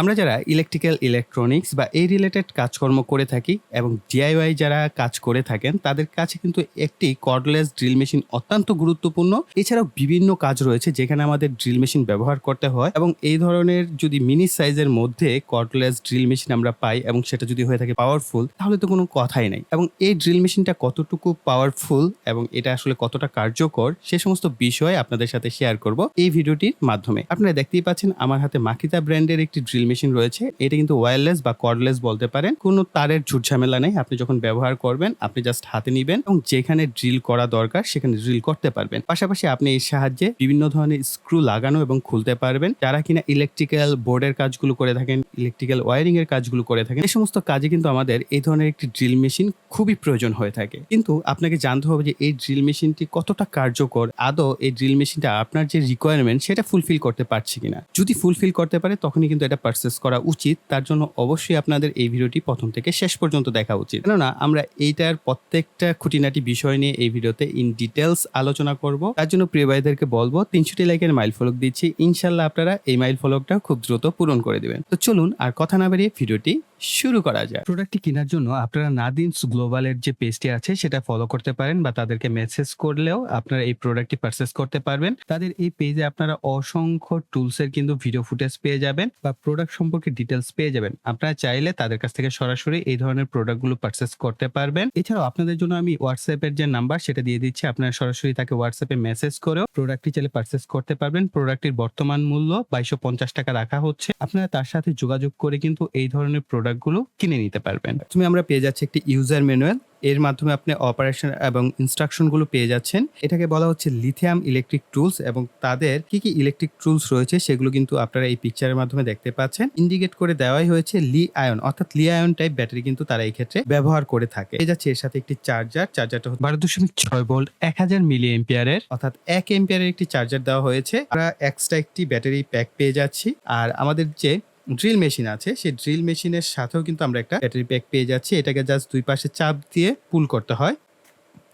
আমরা যারা electrical electronics বা এই রিলেটেড কাজকর্ম করে থাকি এবং ডিআইওয়াই যারা কাজ করে থাকেন, তাদের কাছে কিন্তু একটি কর্ডলেস ড্রিল মেশিন অত্যন্ত গুরুত্বপূর্ণ। এছাড়াও বিভিন্ন কাজ রয়েছে যেখানে আমাদের ড্রিল মেশিন ব্যবহার করতে হয় এবং এই ধরনের যদি মিনি সাইজের মধ্যে কর্ডলেস ড্রিল মেশিন আমরা পাই এবং সেটা যদি হয়ে থাকে পাওয়ারফুল তাহলে তো কোনো কথাই নাই। এবং এই ড্রিল মেশিনটা কতটুকু পাওয়ারফুল এবং এটা আসলে কতটা কার্যকর, সে সমস্ত বিষয় আপনাদের সাথে শেয়ার করব এই ভিডিওটির মাধ্যমে। আপনারা দেখতেই পাচ্ছেন আমার হাতে মাকিতা ব্র্যান্ডের একটি ড্রিল মেশিন রয়েছে, এটা কিন্তু ওয়্যারলেস বা কর্ডলেস বলতে পারেন। কোনো তারের ঝুট ঝামেলা নেই, আপনি যখন ব্যবহার করবেন, আপনি জাস্ট হাতে নিবেন এবং যেখানে ড্রিল করা দরকার, সেখানে ড্রিল করতে পারবেন। পাশাপাশি আপনি এর সাহায্যে বিভিন্ন ধরনের স্ক্রু লাগানো এবং খুলতে পারবেন। যারা কিনা ইলেকট্রিক্যাল বোর্ডের কাজগুলো করে থাকেন ইলেকট্রিক্যাল ওয়ারিং এর কাজগুলো করে থাকেন এই সমস্ত কাজে কিন্তু আমাদের এই ধরনের একটি ড্রিল মেশিন খুবই প্রয়োজন হয়ে থাকে। কিন্তু আপনাকে জানতে হবে যে, এই ড্রিল মেশিনটি কতটা কার্যকর? আদৌ এই ড্রিল মেশিনটা আপনার যে রিকোয়ারমেন্ট সেটা ফুলফিল করতে পারছে কিনা? যদি ফুলফিল করতে পারে, তখনই কিন্তু এটা পারচেস করা উচিত, তার জন্য অবশ্যই আপনাদের এই ভিডিওটি প্রথম থেকে শেষ পর্যন্ত দেখা উচিত। কেননা, আমরা এইটার প্রত্যেকটা খুঁটিনাটি বিষয় নিয়ে এই ভিডিওতে ইন ডিটেলস আলোচনা করব। তার জন্য প্রিয় ভাইদেরকে বলব, তিনশোটি লাইকের মাইল ফলক দিচ্ছি। ইনশাল্লাহ আপনারা এই মাইল ফলকটা খুব দ্রুত পূরণ করে দেবেন। তো চলুন আর কথা না বাড়িয়ে ভিডিওটি শুরু করা যায়। প্রোডাক্টটি কেনার জন্য আপনারা নাদিনস গ্লোবালের যে পেজটি আছে, সেটা ফলো করতে পারেন বা তাদেরকে মেসেজ করলেও আপনারা এই প্রোডাক্টটি পারচেস করতে পারবেন। তাদের এই পেজে আপনারা অসংখ্য টুলসের কিন্তু ভিডিও ফুটেজ পেয়ে যাবেন বা প্রোডাক্ট সম্পর্কে ডিটেলস পেয়ে যাবেন। আপনারা চাইলে তাদের কাছ থেকে সরাসরি এই ধরনের প্রোডাক্টগুলো পারচেস করতে পারবেন। এছাড়াও আপনাদের জন্য আমি হোয়াটসঅ্যাপের যে নাম্বার সেটা দিয়ে দিচ্ছি। আপনারা সরাসরি তাকে হোয়াটসঅ্যাপে মেসেজ করেও প্রোডাক্টটি চাইলে পারচেস করতে পারবেন। প্রোডাক্টটির বর্তমান মূল্য বাইশশো টাকা রাখা হচ্ছে। আপনারা তার সাথে যোগাযোগ করে কিন্তু এই ধরনের প্রোডাক্টগুলো কিনে নিতে পারবেন। তুমি আমরা পেয়ে যাচ্ছি একটি ইউজার ম্যানুয়াল এর মাধ্যমে আপনি অপারেশন এবং ইনস্ট্রাকশনগুলো পেয়ে যাচ্ছেন। এটাকে বলা হচ্ছে লিথিয়াম ইলেকট্রিক টুলস এবং তাদের কি কি ইলেকট্রিক টুলস রয়েছে সেগুলো কিন্তু আপনারা এই পিকচারের মাধ্যমে দেখতে পাচ্ছেন। ইন্ডিকেট করে দেওয়াই হয়েছে লি আয়ন অর্থাৎ লি আয়ন টাইপ ব্যাটারি কিন্তু তারা এই ক্ষেত্রে ব্যবহার করে থাকে। এই যাচ্ছে এর সাথে একটি চার্জার চার্জারটা বারো দশমিক ছয় ভোল্ট এক হাজার মিলি এম্পিয়ারের অর্থাৎ এক এম্পিয়ারের একটি চার্জার দেওয়া হয়েছে। আমরা এক্সট্রা একটি ব্যাটারি প্যাক পেয়ে যাচ্ছি। আর আমাদের যে ড্রিল মেশিন আছে। সেই ড্রিল মেশিনের সাথেও কিন্তু আমরা একটা ব্যাটারি প্যাক পেয়ে যাচ্ছি। এটাকে জাস্ট দুই পাশে চাপ দিয়ে পুল করতে হয়।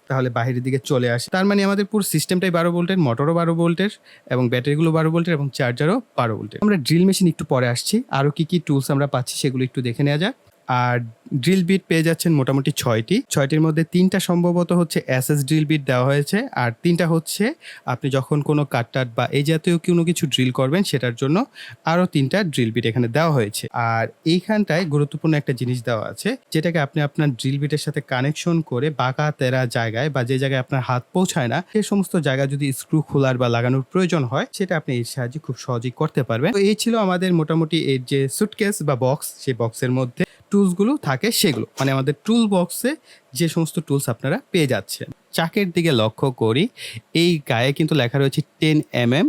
তাহলে বাহিরের দিকে চলে আসে। তার মানে আমাদের পুরো সিস্টেমটাই বারো ভোল্টের মোটরও বারো ভোল্টের এবং ব্যাটারিগুলো বারো ভোল্টের এবং চার্জারও বারো ভোল্টের। আমরা ড্রিল মেশিন একটু পরে আসছি। আরও কী কী টুলস আমরা পাচ্ছি সেগুলো একটু দেখে নেওয়া যাক। আর ড্রিল বিট পেয়ে যাচ্ছেন মোটামুটি ছয়টি। ছয়টির মধ্যে তিনটা সম্ভবত হচ্ছে এসএস ড্রিল বিট দেওয়া হয়েছে আর তিনটা হচ্ছে আপনি যখন কোনো কাটটাট বা এই জাতীয় কোনো কিছু ড্রিল করবেন সেটার জন্য আরও তিনটা ড্রিল বিট এখানে দেওয়া হয়েছে। আর এইখানটায় গুরুত্বপূর্ণ একটা জিনিস দেওয়া আছে, যেটাকে আপনি আপনার ড্রিল বিটের সাথে কানেকশন করে বাঁকা তেরা জায়গায় বা যে জায়গায় আপনার হাত পৌঁছায় না, সে সমস্ত জায়গায় যদি স্ক্রু খোলার বা লাগানোর প্রয়োজন হয়, সেটা আপনি এর সাহায্যে খুব সহজেই করতে পারবেন। তো এই ছিল আমাদের মোটামুটি এর যে সুটকেস বা বক্স সেই বক্সের মধ্যে। টুলসগুলো থাকে সেগুলো। মানে আমাদের টুল বক্সে যে সমস্ত টুলস আপনারা পেয়ে যাচ্ছেন। চাকের দিকে লক্ষ্য করি, এই গায়ে কিন্তু লেখা রয়েছে টেন এম এম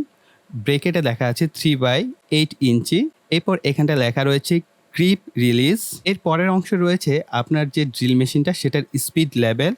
ব্রেকেটে লেখা আছে থ্রি বাই এইট ইঞ্চি এরপর এখানটা লেখা রয়েছে ক্রিপ রিলিজ এর পরের অংশে রয়েছে আপনার যে ড্রিল মেশিনটা সেটার স্পিড লেভেল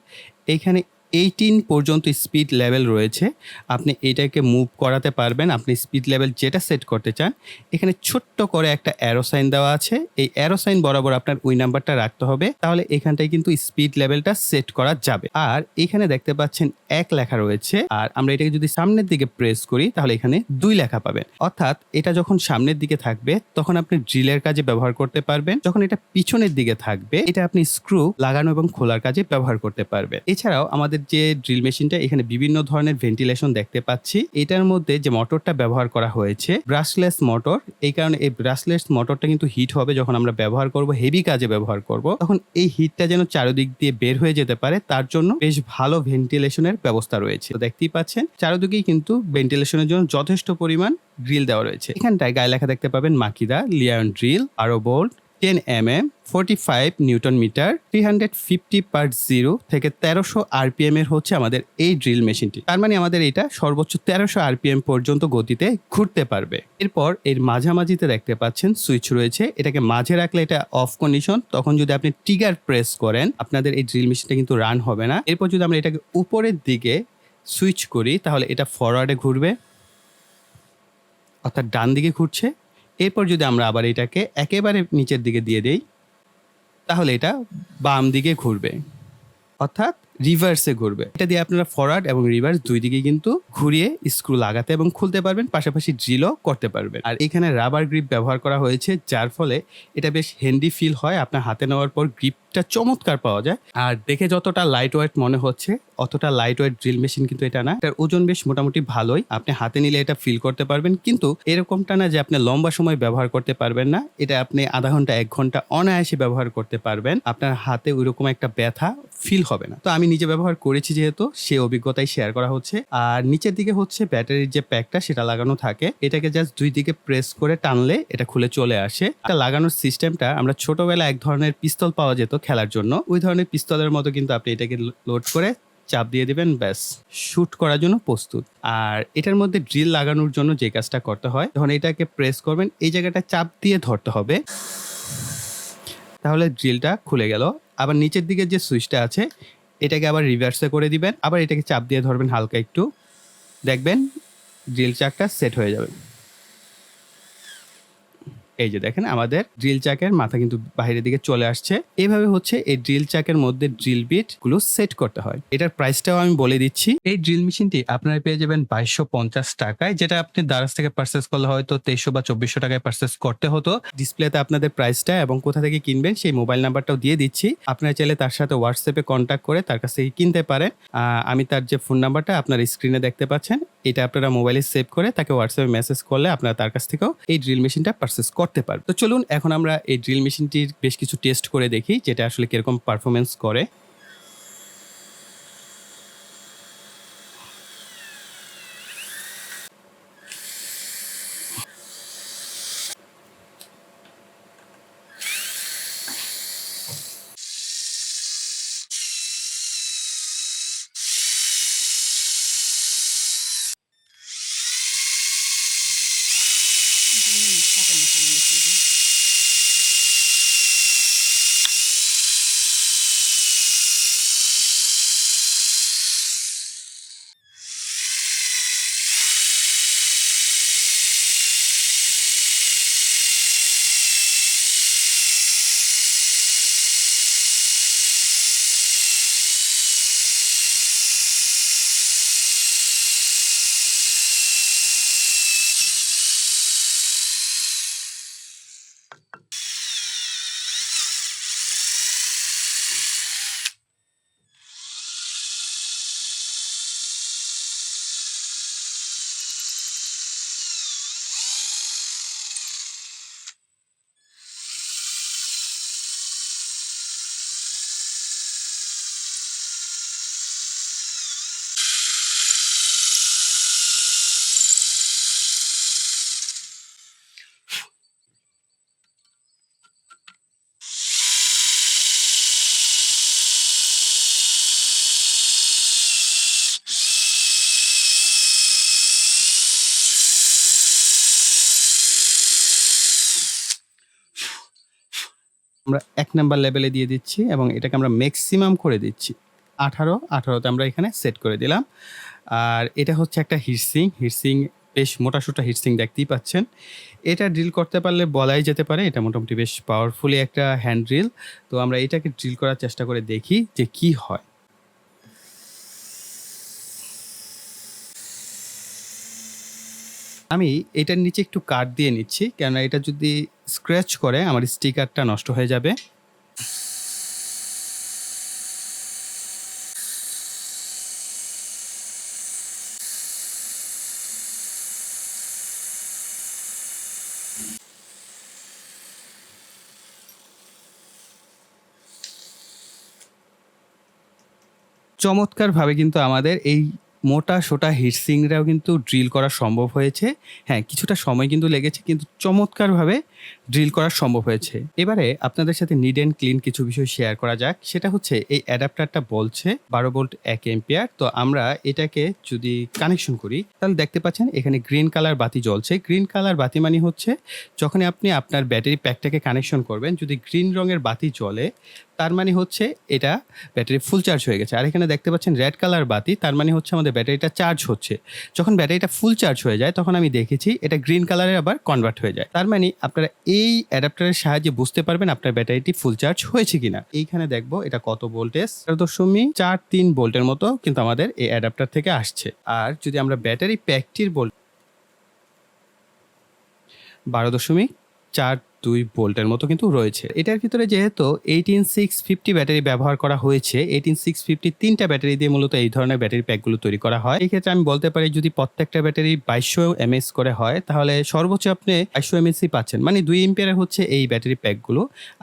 এখানে এইটিন পর্যন্ত স্পিড লেভেল রয়েছে। আপনি এটাকে মুভ করাতে পারবেন। আপনি স্পিড লেভেল যেটা সেট করতে চান, এখানে ছোট্ট করে একটা অ্যারো সাইন দেওয়া আছে। এই অ্যারো সাইন বরাবর আপনার ওই নাম্বারটা রাখতে হবে। তাহলে এখানটায় কিন্তু স্পিড লেভেলটা সেট করা যাবে। আর এখানে দেখতে পাচ্ছেন এক লেখা রয়েছে। আর আমরা এটাকে যদি সামনের দিকে প্রেস করি, তাহলে এখানে দুই লেখা পাবেন। অর্থাৎ এটা যখন সামনের দিকে থাকবে, তখন আপনি ড্রিলের কাজে ব্যবহার করতে পারবেন। যখন এটা পিছনের দিকে থাকবে, এটা আপনি স্ক্রু লাগানো এবং খোলার কাজে ব্যবহার করতে পারবেন। এছাড়াও আমাদের যে ড্রিল মেশিনটা, এখানে বিভিন্ন ধরনের ভেন্টিলেশন দেখতে পাচ্ছি। এটার মধ্যে যে মোটরটা ব্যবহার করা হয়েছে ব্রাশলেস মোটর এই কারণে এই ব্রাশলেস মোটরটা কিন্তু হিট হবে যখন আমরা ব্যবহার করব হেভি কাজে ব্যবহার করব। তখন এই হিটটা যেন চারিদিক দিয়ে বের হয়ে যেতে পারে, তার জন্য বেশ ভালো ভেন্টিলেশনের ব্যবস্থা রয়েছে। দেখতেই পাচ্ছেন, চারিদিকেই কিন্তু ভেন্টিলেশনের জন্য যথেষ্ট পরিমাণ ড্রিল দেওয়া রয়েছে। এখানটায় গায়ে লেখা দেখতে পাবেন মাকিদা লিয়ান ড্রিল আরও bolt ten M M forty five newton metre three hundred fifty per zero থেকে তেরোশো আরপিএম এর হচ্ছে আমাদের এই ড্রিল মেশিনটি তার মানে আমাদের এটা সর্বোচ্চ তেরোশো আরপিএম পর্যন্ত গতিতে ঘুরতে পারবে। এরপর এর মাঝামাঝিতে দেখতে পাচ্ছেন সুইচ রয়েছে। এটাকে মাঝে রাখলে এটা অফ কন্ডিশন তখন যদি আপনি টিগার প্রেস করেন, আপনাদের এই ড্রিল মেশিনটা কিন্তু রান হবে না। এরপর যদি আমরা এটাকে উপরের দিকে সুইচ করি, তাহলে এটা ফরওয়ার্ডে ঘুরবে। অর্থাৎ ডান দিকে ঘুরছে। এরপর যদি আমরা আবার এটাকে একেবারে নিচের দিকে দিয়ে দেই, তাহলে এটা বাম দিকে ঘুরবে। অর্থাৎ রিভার্সে ঘুরবে। এটা দিয়ে আপনারা ফরওয়ার্ড এবং রিভার্স দুই দিকে কিন্তু ঘুরিয়ে স্ক্রু লাগাতে এবং খুলতে পারবেন, পাশাপাশি ড্রিলও করতে পারবেন। আর এখানে রাবার গ্রিপ ব্যবহার করা হয়েছে, যার ফলে এটা বেশ হ্যান্ডি ফিল হয়, আপনার হাতে নেওয়ার পর গ্রিপটা চমৎকার পাওয়া যায়। আর দেখে যতটা লাইট ওয়েট মনে হচ্ছে, অতটা লাইট ওয়েট ড্রিল মেশিন কিন্তু এটা না। এটার ওজন বেশ মোটামুটি ভালোই, আপনি হাতে নিলে এটা ফিল করতে পারবেন, কিন্তু এরকমটা না যে আপনি লম্বা সময় ব্যবহার করতে পারবেন না, এটা আপনি আধা ঘণ্টা, এক ঘণ্টা অনায়াসে ব্যবহার করতে পারবেন। আপনার হাতে ওইরকম একটা ব্যথা ফিল হবে না। তো আমি নিজে ব্যবহার করেছি যেহেতু, সে অভিজ্ঞতাই শেয়ার করা হচ্ছে। আর নিচের দিকে হচ্ছে ব্যাটারির যে প্যাকটা সেটা লাগানো থাকে। এটাকে জাস্ট দুই দিকে প্রেস করে টানলে এটা খুলে চলে আসে। এটা লাগানোর সিস্টেমটা আমরা ছোটবেলায় এক ধরনের পিস্তল পাওয়া যেত খেলার জন্য। ওই ধরনের পিস্তলের মতো কিন্তু আপনি এটাকে লোড করে চাপ দিয়ে দিবেন, ব্যাস শুট করার জন্য প্রস্তুত। আর এটার মধ্যে ড্রিল লাগানোর জন্য যে কাজটা করতে হয় তখন এটাকে প্রেস করবেন, এই জায়গাটা চাপ দিয়ে ধরতে হবে। তাহলে ড্রিলটা খুলে গেল। আবার নিচের দিকে যে সুইচটা আছে, এটাকে আবার রিভার্সে করে দিবেন। আবার এটাকে চাপ দিয়ে ধরবেন হালকা একটু। দেখবেন ড্রিল চাকটা সেট হয়ে যাবে। এই যে দেখেন, আমাদের ড্রিল চাকের মাথা কিন্তু বাইরের দিকে চলে আসছে। এইভাবে হচ্ছে এই ড্রিল চাকের মধ্যে ড্রিল বিটগুলো সেট করতে হয়। এটার প্রাইসটাও আমি বলে দিচ্ছি। এই ড্রিল মেশিনটি আপনারা পেয়ে যাবেন বাইশশো পঞ্চাশ টাকায়, যেটা আপনি দারাজ থেকে পারচেস করলে হয়তো তেইশশো বা চব্বিশশো টাকায় পারচেস করতে হতো। ডিসপ্লেতে আপনাদের প্রাইসটা এবং কোথা থেকে কিনবেন সেই মোবাইল নাম্বারটাও দিয়ে দিচ্ছি। আপনারা চাইলে তার সাথে হোয়াটসঅ্যাপে কন্ট্যাক্ট করে তার কাছ থেকে কিনতে পারেন। আমি তার যে ফোন নাম্বারটা আপনার স্ক্রিনে দেখতে পাচ্ছেন এটা আপনারা মোবাইলে সেভ করে তাকে হোয়াটসঅ্যাপে মেসেজ করলে আপনারা তার কাছ থেকেও এই ড্রিল মেশিনটা পারচেস করতে পারবেন। তো চলুন, এখন আমরা এই ড্রিল মেশিনটির বেশ কিছু টেস্ট করে দেখি, যেটা আসলে কীরকম পারফরমেন্স করে। আমরা এক নাম্বার লেভেলে দিয়ে দিচ্ছি এবং এটাকে আমরা ম্যাক্সিমাম করে দিচ্ছি। আঠারো, আঠারোতে আমরা এখানে সেট করে দিলাম। আর এটা হচ্ছে একটা হিটসিং হিটসিং বেশ মোটাসোটা হিটসিং দেখতেই পাচ্ছেন। এটা ড্রিল করতে পারলে বলাই যেতে পারে। এটা মোটামুটি বেশ পাওয়ারফুলি একটা হ্যান্ড ড্রিল তো আমরা এটাকে ড্রিল করার চেষ্টা করে দেখি যে কি হয়। আমি এটার নিচে একটু কাট দিয়ে নিচ্ছি, কেননা এটা যদি স্ক্র্যাচ করে, আমার স্টিকারটা নষ্ট হয়ে যাবে। চমৎকারভাবে কিন্তু আমাদের এই মোটা সোটা হিটসিংরাও কিন্তু ড্রিল করা সম্ভব হয়েছে। হ্যাঁ কিছুটা সময় কিন্তু লেগেছে, কিন্তু চমৎকারভাবে ড্রিল করা সম্ভব হয়েছে। এবারে আপনাদের সাথে নিড অ্যান্ড ক্লিন কিছু বিষয় শেয়ার করা যাক। সেটা হচ্ছে, এই অ্যাডাপ্টারটা বলছে বারো ভোল্ট, এক এম্পিয়ার তো আমরা এটাকে যদি কানেকশন করি, তাহলে দেখতে পাচ্ছেন, এখানে গ্রিন কালার বাতি জ্বলছে। গ্রিন কালার বাতি মানে হচ্ছে যখন আপনি আপনার ব্যাটারি প্যাকটাকে কানেকশন করবেন, যদি গ্রিন রঙের বাতি জ্বলে, তার মানে হচ্ছে এটা ব্যাটারি ফুল চার্জ হয়ে গেছে। আর এখানে দেখতে পাচ্ছেন রেড কালার বাতি, তার মানে হচ্ছে আমাদের ব্যাটারিটা চার্জ হচ্ছে। যখন ব্যাটারিটা ফুল চার্জ হয়ে যায়, তখন আমি দেখেছি এটা গ্রিন কালারে আবার কনভার্ট হয়ে যায়। তার মানে আপনারা এই অ্যাডাপ্টারের সাহায্যে বুঝতে পারবেন আপনার ব্যাটারিটি ফুল চার্জ হয়েছে কিনা। এইখানে দেখব এটা কত ভোল্টেজ তেরো দশমিক চার তিন ভোল্টের মতো কিন্তু আমাদের এই অ্যাডাপ্টার থেকে আসছে। আর যদি আমরা ব্যাটারি প্যাকটির বল বারো দশমিক চার দুই ভোল্টের মতো কিন্তু রয়েছে। এটার ভিতরে যেহেতু এইটিন সিক্স ফিফটি ব্যাটারি ব্যবহার করা হয়েছে এইটিন সিক্স ফিফটি তিনটা ব্যাটারি দিয়ে মূলত এই ধরনের ব্যাটারি প্যাকগুলো তৈরি করা হয়। এই ক্ষেত্রে আমি বলতে পারি যদি প্রত্যেকটা ব্যাটারি বাইশশো এমএস করে হয়, তাহলে সর্বোচ্চ আপনি বাইশশো এমএসই পাচ্ছেন। মানে দুই এম্পিয়ারের হচ্ছে এই ব্যাটারি প্যাকগুলো।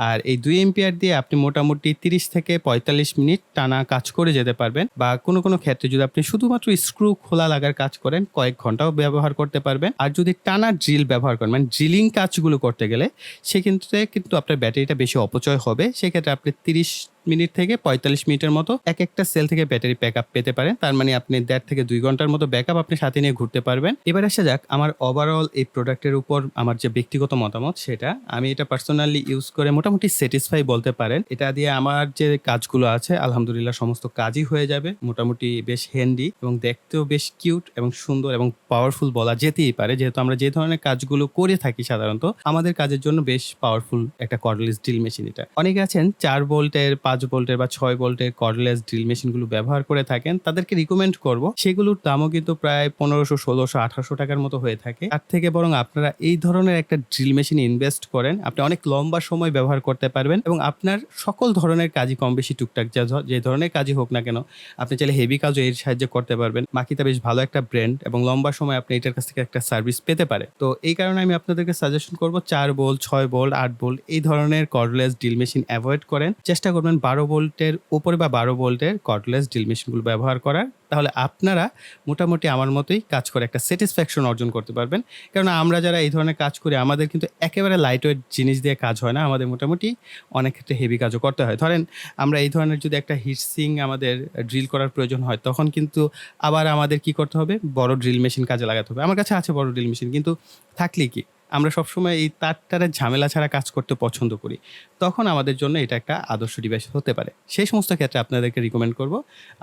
আর এই দুই এম্পিয়ার দিয়ে আপনি মোটামুটি তিরিশ থেকে পঁয়তাল্লিশ মিনিট টানা কাজ করে যেতে পারবেন বা কোনো কোনো ক্ষেত্রে যদি আপনি শুধুমাত্র স্ক্রু খোলা লাগার কাজ করেন, কয়েক ঘন্টাও ব্যবহার করতে পারবেন। আর যদি টানা ড্রিল ব্যবহার করেন মানে ড্রিলিং কাজগুলো করতে গেলে সেক্ষেত্রে কিন্তু আপনার ব্যাটারিটা বেশি অপচয় হবে। সেক্ষেত্রে আপনি তিরিশ মিনিট থেকে পঁয়তাল্লিশ মিনিটের মতো এক একটা সেল থেকে ব্যাটারি ব্যাক পেতে পারেন। তার মানে আপনি দেড় থেকে দুই ঘণ্টার মতো ব্যাক আপনি সাথে নিয়ে ঘুরতে পারবেন। এবার আসা যাক, আমার ওভারঅল এই প্রোডাক্টের উপর আমার যে ব্যক্তিগত মতামত সেটা, আমি এটা পার্সোনালি ইউজ করে মোটামুটি স্যাটিসফাই বলতে পারেন। এটা দিয়ে আমার যে কাজগুলো আছে, আলহামদুলিল্লাহ সমস্ত কাজই হয়ে যাবে। মোটামুটি বেশ হ্যান্ডি এবং দেখতেও বেশ কিউট এবং সুন্দর এবং পাওয়ারফুল বলা যেতেই পারে। যেহেতু আমরা যে ধরনের কাজগুলো করে থাকি সাধারণত, আমাদের কাজের জন্য বেশ পাওয়ারফুল একটা কর্ডলেস ড্রিল মেশিন এটা। অনেকে আছেন চার ভোল্টের পাঁচ ভোল্টের বা ছয় ভোল্টের কর্ডলেস ড্রিল মেশিনগুলো ব্যবহার করে থাকেন, তাদেরকে রিকমেন্ড করব। সেগুলোর দামও কিন্তু প্রায় পনেরোশো, ষোলোশো, আঠারোশো টাকার মতো হয়ে থাকে। তার থেকে বরং আপনারা এই ধরনের একটা ড্রিল মেশিন ইনভেস্ট করেন, আপনি অনেক লম্বা সময় ব্যবহার করতে পারবেন এবং আপনার সকল ধরনের কাজই কম বেশি টুকটাক যা যে ধরনের কাজই হোক না কেন, আপনি চাইলে হেভি কাজও এর সাহায্যে করতে পারবেন। মাকিতা বেশ ভালো একটা ব্র্যান্ড এবং লম্বা সময় আপনি এটার কাছ থেকে একটা সার্ভিস পেতে পারে। তো এই কারণে আমি আপনাদেরকে সাজেশন করব, চার বোল্ট ছয় বোল্ট আট বোল্ট এই ধরনের কর্ডলেস ড্রিল মেশিন অ্যাভয়েড করেন। চেষ্টা করবেন বারো ভোল্টের উপরে বা বারো ভোল্টের কর্ডলেস ড্রিল মেশিনগুলো ব্যবহার করার, তাহলে আপনারা মোটামুটি আমার মতোই কাজ করে একটা স্যাটিসফ্যাকশন অর্জন করতে পারবেন। কারণ আমরা যারা এই ধরনের কাজ করি, আমাদের কিন্তু একেবারে লাইট ওয়েট জিনিস দিয়ে কাজ হয় না, আমাদের মোটামুটি অনেক ক্ষেত্রে হেভি কাজও করতে হয়। ধরেন, আমরা এই ধরনের যদি একটা হিটসিং আমাদের ড্রিল করার প্রয়োজন হয়, তখন কিন্তু আবার আমাদের কি করতে হবে? বড় ড্রিল মেশিন কাজে লাগাতে হবে। আমার কাছে আছে বড় ড্রিল মেশিন কিন্তু থাকলে কি? আমরা সবসময় এই তারটারের ঝামেলা ছাড়া কাজ করতে পছন্দ করি। তখন আমাদের জন্য এটা একটা আদর্শ ডিভাইস হতে পারে। সেই সমস্ত ক্ষেত্রে আপনাদেরকে রিকমেন্ড করব,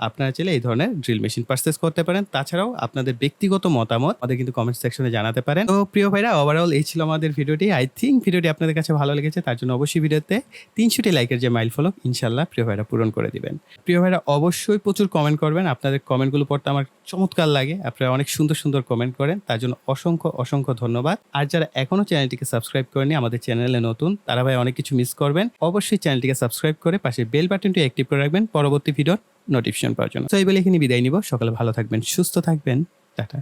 আপনারা চাইলে এই ধরনের ড্রিল মেশিন পারচেস করতে পারেন। তাছাড়াও আপনাদের ব্যক্তিগত মতামত আমাদের কিন্তু কমেন্ট সেকশনে জানাতে পারেন। তো প্রিয় ভাইরা ওভারঅল এই ছিল আমাদের ভিডিওটি আই থিঙ্ক ভিডিওটি আপনাদের কাছে ভালো লেগেছে, তার জন্য অবশ্যই ভিডিওতে তিনশোটি লাইকের যে মাইল ফলক ইনশাল্লাহ প্রিয় ভাইরা পূরণ করে দিবেন। প্রিয় ভাইরা, অবশ্যই প্রচুর কমেন্ট করবেন। আপনাদের কমেন্টগুলো পড়তে আমার চমৎকার লাগে। আপনারা অনেক সুন্দর সুন্দর কমেন্ট করেন। তার জন্য অসংখ্য অসংখ্য ধন্যবাদ। আর যারা এখনও চ্যানেলটিকে সাবস্ক্রাইব করেনি, আমাদের চ্যানেলে নতুন, তারা ভাই অনেক কিছু মিস করবেন। অবশ্যই চ্যানেলটিকে সাবস্ক্রাইব করে পাশে বেল বাটনটি অ্যাক্টিভ করে রাখবেন, পরবর্তী ভিডিওর নোটিফিকেশন পাওয়ার জন্য। তো এই বলে এখানে বিদায় নিব, সকালে ভালো থাকবেন, সুস্থ থাকবেন, টাটা।